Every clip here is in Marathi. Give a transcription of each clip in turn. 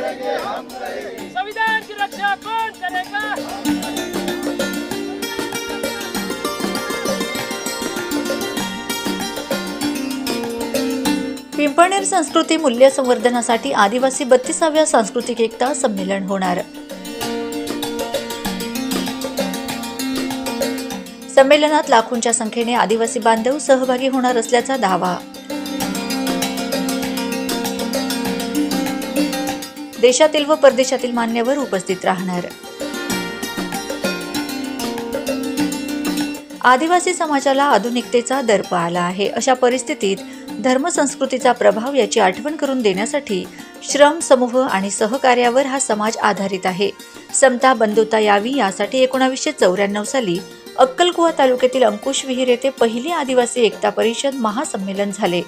संविधान की रक्षा कौन करेगा? पिंपळनेर संस्कृती मूल्य संवर्धनासाठी आदिवासी बत्तीसाव्या सांस्कृतिक एकता संमेलन होणार. संमेलनात लाखोंच्या संख्येने आदिवासी बांधव सहभागी होणार असल्याचा दावा. देशातील व परदेशातील मान्यवर उपस्थित राहणार. आदिवासी समाजाला आधुनिकतेचा दर्प आला आहे. अशा परिस्थितीत धर्मसंस्कृतीचा प्रभाव याची आठवण करून देण्यासाठी श्रम समूह आणि सहकार्यावर हा समाज आधारित आहे. समता बंधुता यावी यासाठी एकोणावीसशे चौऱ्याण्णव साली अक्कलकुवा तालुक्यातील अंकुश विहीर येथे पहिली आदिवासी एकता परिषद महासंमेलन झाले.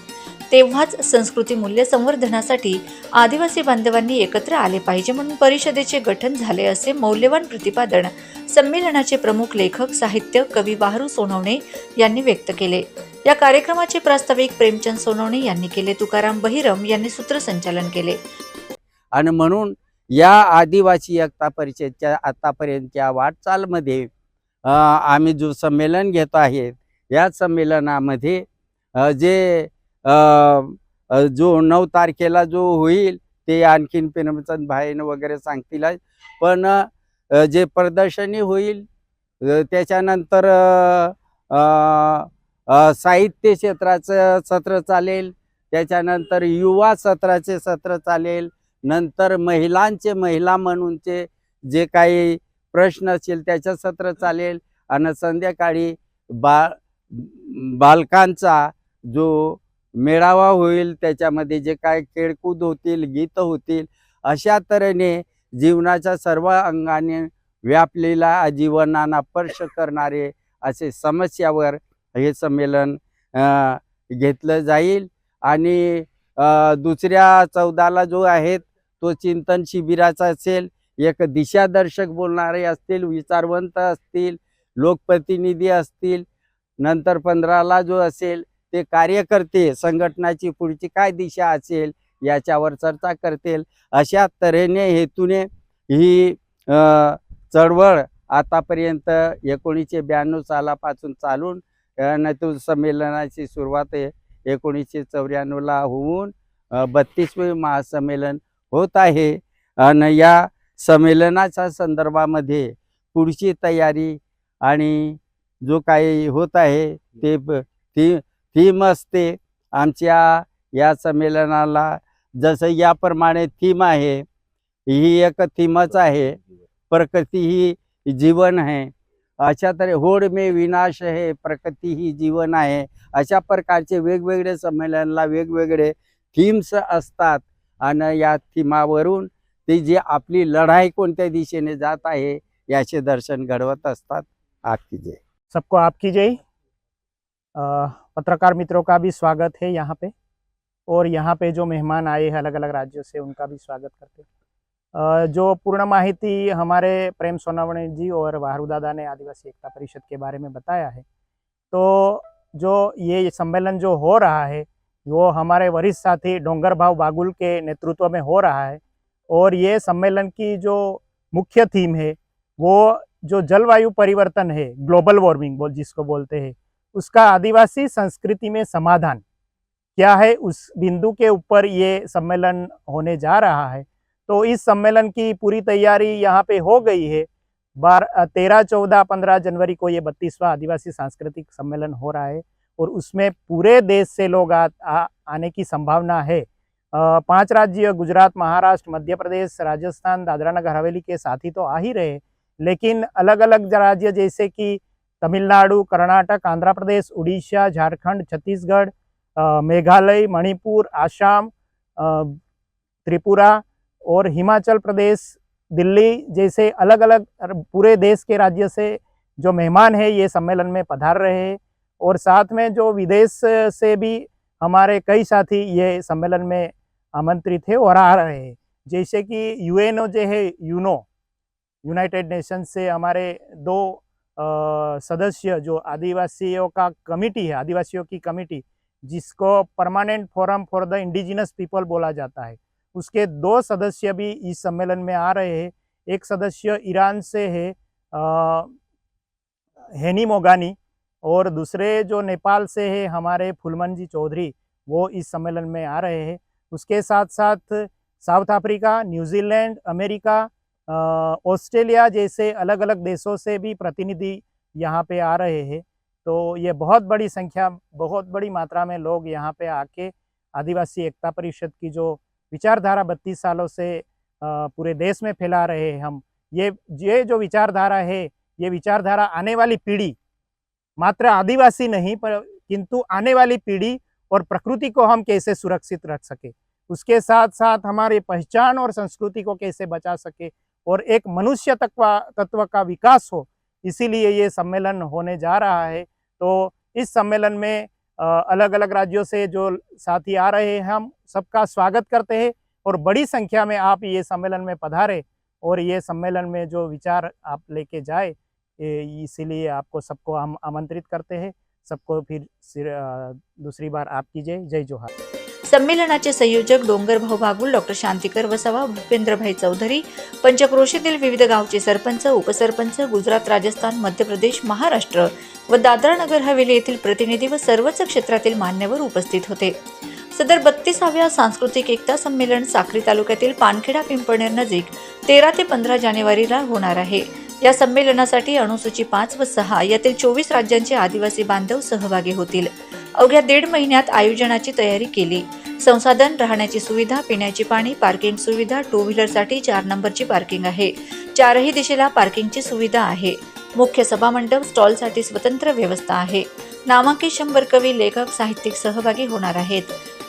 तेव्हाच संस्कृती मूल्य संवर्धनासाठी आदिवासी बांधवांनी एकत्र आले पाहिजे म्हणून परिषदेचे गठन झाले असे मौल्यवान प्रतिपादन संमेलनाचे प्रमुख लेखक साहित्य कवी वाहरू सोनवणे यांनी व्यक्त केले. या कार्यक्रमाचे प्रास्ताविक प्रेमचंद सोनवणे यांनी केले. तुकाराम बहिरम यांनी सूत्रसंचालन केले. आणि म्हणून या आदिवासी एकता परिषदच्या आतापर्यंतच्या वाटचालमध्ये आम्ही जो संमेलन घेतो आहे या संमेलनामध्ये जे जो नऊ तारखेला जो होईल ते आणखीन प्रेमचंद भाईन वगैरे सांगतील. पण जे प्रदर्शनी होईल त्याच्यानंतर साहित्य क्षेत्राचं सत्र चालेल त्याच्यानंतर युवा सत्राचे सत्र चालेल नंतर महिलांचे महिला म्हणूनचे जे काही प्रश्न असतील त्याचं सत्र चालेल. आणि संध्याकाळी बा बालकांचा जो मेळावा होईल त्याच्यामध्ये जे काय खेळकूद होतील गीत होतील अशा तऱ्हेने जीवनाच्या सर्व अंगाने व्यापलेला जीवनांना स्पर्श करणारे असे समस्यावर हे संमेलन घेतलं जाईल. आणि दुसऱ्या चौदाला जो आहे तो चिंतन शिबिराचा असेल एक दिशादर्शक बोलणारे असतील विचारवंत असतील लोकप्रतिनिधी असतील नंतर पंधराला जो असेल ते कार्यकर्ते संघटनाची पुढची काय दिशा असेल याच्यावर चर्चा करतील. अशा तऱ्हेने हेतूने ही चळवळ आतापर्यंत एकोणीसशे ब्याण्णव सालापासून चालून नेतृत्व संमेलनाची सुरुवात एकोणीसशे चौऱ्याण्णवला होऊन बत्तीसवे महासंमेलन होत आहे. आणि या संमेलनाच्या संदर्भामध्ये पुढची तयारी आणि जो काही होत आहे ते ब- थीम असते आमच्या या संमेलनाला जसं याप्रमाणे थीम आहे ही एक थीमच आहे. प्रकृती ही जीवन आहे. अशा तऱ्हे होड मे विनाश आहे प्रकृती ही जीवन आहे. अशा प्रकारचे वेगवेगळे संमेलनाला वेगवेगळे थीम्स असतात. आणि या थीमावरून ती जी आपली लढाई कोणत्या दिशेने जात आहे याचे दर्शन घडवत असतात. आपकी जय. सबको आपकी जय. पत्रकार मित्रों का भी स्वागत है यहाँ पे। और यहाँ पे जो मेहमान आए हैं अलग अलग राज्यों से, उनका भी स्वागत करते जो पूर्ण माहिती हमारे प्रेम सोनावणे जी और वाहरू दादा ने आदिवासी एकता परिषद के बारे में बताया है तो जो ये सम्मेलन जो हो रहा है, वो हमारे वरिष्ठ साथी डोंगर भाव बागुल के नेतृत्व में हो रहा है। और ये सम्मेलन की जो मुख्य थीम है, वो जो जलवायु परिवर्तन है ग्लोबल वार्मिंग बोल, जिसको बोलते हैं उसका आदिवासी संस्कृति में समाधान क्या है? उस बिंदु के ऊपर ये सम्मेलन होने जा रहा है। तो इस सम्मेलन की पूरी तैयारी यहाँ पे हो गई है। बार तेरह चौदह पंद्रह जनवरी को ये बत्तीसवां आदिवासी सांस्कृतिक सम्मेलन हो रहा है और उसमें पूरे देश से लोग आ, आ, आने की संभावना है। पाँच राज्य गुजरात महाराष्ट्र मध्य प्रदेश राजस्थान दादरा नगर हवेली के साथ ही तो आ ही रहे लेकिन अलग अलग राज्य जैसे कि तमिलनाडु, कर्नाटक, आंध्र प्रदेश, उड़ीसा, झारखंड, छत्तीसगढ़ मेघालय, मणिपुर, आसाम त्रिपुरा और हिमाचल प्रदेश, दिल्ली जैसे अलग अलग पूरे देश के राज्य से जो मेहमान है, ये सम्मेलन में पधार रहे और साथ में जो विदेश से भी हमारे कई साथी ये सम्मेलन में आमंत्रित है और आ रहे हैं। जैसे कि यूएनओ जो है, यूनो, यूनाइटेड नेशन से हमारे दो सदस्य, जो आदिवासियों का कमिटी है, आदिवासियों की कमिटी, जिसको permanent forum for the indigenous people बोला जाता है। उसके दो सदस्य भी इस सम्मेलन में आ रहे हैं। एक सदस्य ईरान से है हेनी मोगानी, और दूसरे जो नेपाल से है, हमारे फुलमन जी चौधरी, वो इस सम्मेलन में आ रहे हैं। उसके साथ साथ South Africa, New Zealand, America Australia जैसे अलग अलग देशों से भी प्रतिनिधि यहाँ पे आ रहे हैं। तो ये बहुत बड़ी संख्या, बहुत बड़ी मात्रा में लोग यहाँ पे आके आदिवासी एकता परिषद की जो विचारधारा बत्तीस सालों से पूरे देश में फैला रहे हैं हम, ये ये जो विचारधारा है, ये विचारधारा आने वाली पीढ़ी मात्र आदिवासी नहीं, पर, किंतु आने वाली पीढ़ी और प्रकृति को हम कैसे सुरक्षित रख सके, उसके साथ साथ हमारी पहचान और संस्कृति को कैसे बचा सके और एक मनुष्य तत्व तत्व का विकास हो, इसीलिए ये सम्मेलन होने जा रहा है। तो इस सम्मेलन में अलग अलग राज्यों से जो साथी आ रहे हैं, हम सबका स्वागत करते हैं और बड़ी संख्या में आप ये सम्मेलन में पधारे और ये सम्मेलन में जो विचार आप लेके जाए इसीलिए आपको सबको हम आमंत्रित करते हैं। सबको फिर सिर दूसरी बार आप कीजिए जय जोहार। संमेलनाचे संयोजक डोंगरभाऊ बागुल डॉक्टर शांतिकर वसावा भूपेंद्रभाई चौधरी पंचक्रोशीतील विविध गावचे सरपंच उपसरपंच गुजरात राजस्थान मध्य प्रदेश महाराष्ट्र व दादरा नगर हवेली येथील प्रतिनिधी व सर्वच क्षेत्रातील मान्यवर उपस्थित होते. सदर बत्तीसाव्या सांस्कृतिक एकता संमेलन साक्री तालुक्यातील पानखेडा पिंपळनेर नजीक तेरा ते पंधरा जानेवारीला होणार आहे. या संमेलनासाठी अनुसूची पाच व सहा यातील चोवीस राज्यांचे आदिवासी बांधव सहभागी होतील. अवघ्या दीड महिन्यात आयोजनाची तयारी केली. संसाधन राहण्याची सुविधा पिण्याची पाणी पार्किंग सुविधा टू व्हीलरसाठी चार नंबरची पार्किंग आहे. चारही दिशेला पार्किंगची सुविधा आहे. मुख्य सभामंडप स्टॉलसाठी स्वतंत्र व्यवस्था आहे. नामांकित शंभर कवी लेखक साहित्यिक सहभागी होणार आहेत.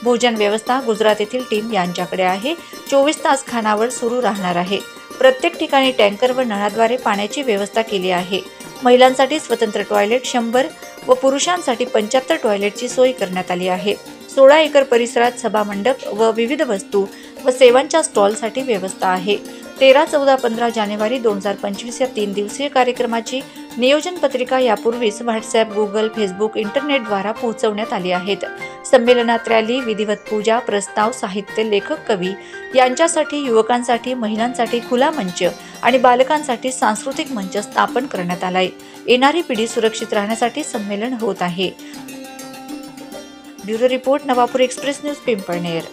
भोजन व्यवस्था गुजरात येथील टीम यांच्याकडे आहे. चोवीस तास खानावर सुरू राहणार आहे. प्रत्येक ठिकाणी टँकर व नळाद्वारे पाण्याची व्यवस्था केली आहे. महिलांसाठी स्वतंत्र टॉयलेट शंभर व पुरुषांसाठी पंच्याहत्तर टॉयलेटची सोय करण्यात आली आहे. सोळा एकर परिसरात सभामंडप व विविध वस्तू व सेवांच्या स्टॉलसाठी व्यवस्था आहे. तेरा चौदा पंधरा जानेवारी दोन हजार पंचवीस या तीन दिवसीय कार्यक्रमाची नियोजन पत्रिका यापूर्वीच व्हॉट्सॲप गुगल फेसबुक इंटरनेटद्वारा पोहोचवण्यात आली आहेत. संमेलनात रॅली विधिवत पूजा प्रस्ताव साहित्य लेखक कवी यांच्यासाठी युवकांसाठी महिलांसाठी खुला मंच आणि बालकांसाठी सांस्कृतिक मंच स्थापन करण्यात आलाय. येणारी पिढी सुरक्षित राहण्यासाठी संमेलन होत आहे. Bureau report Navapur express news Pimpalner.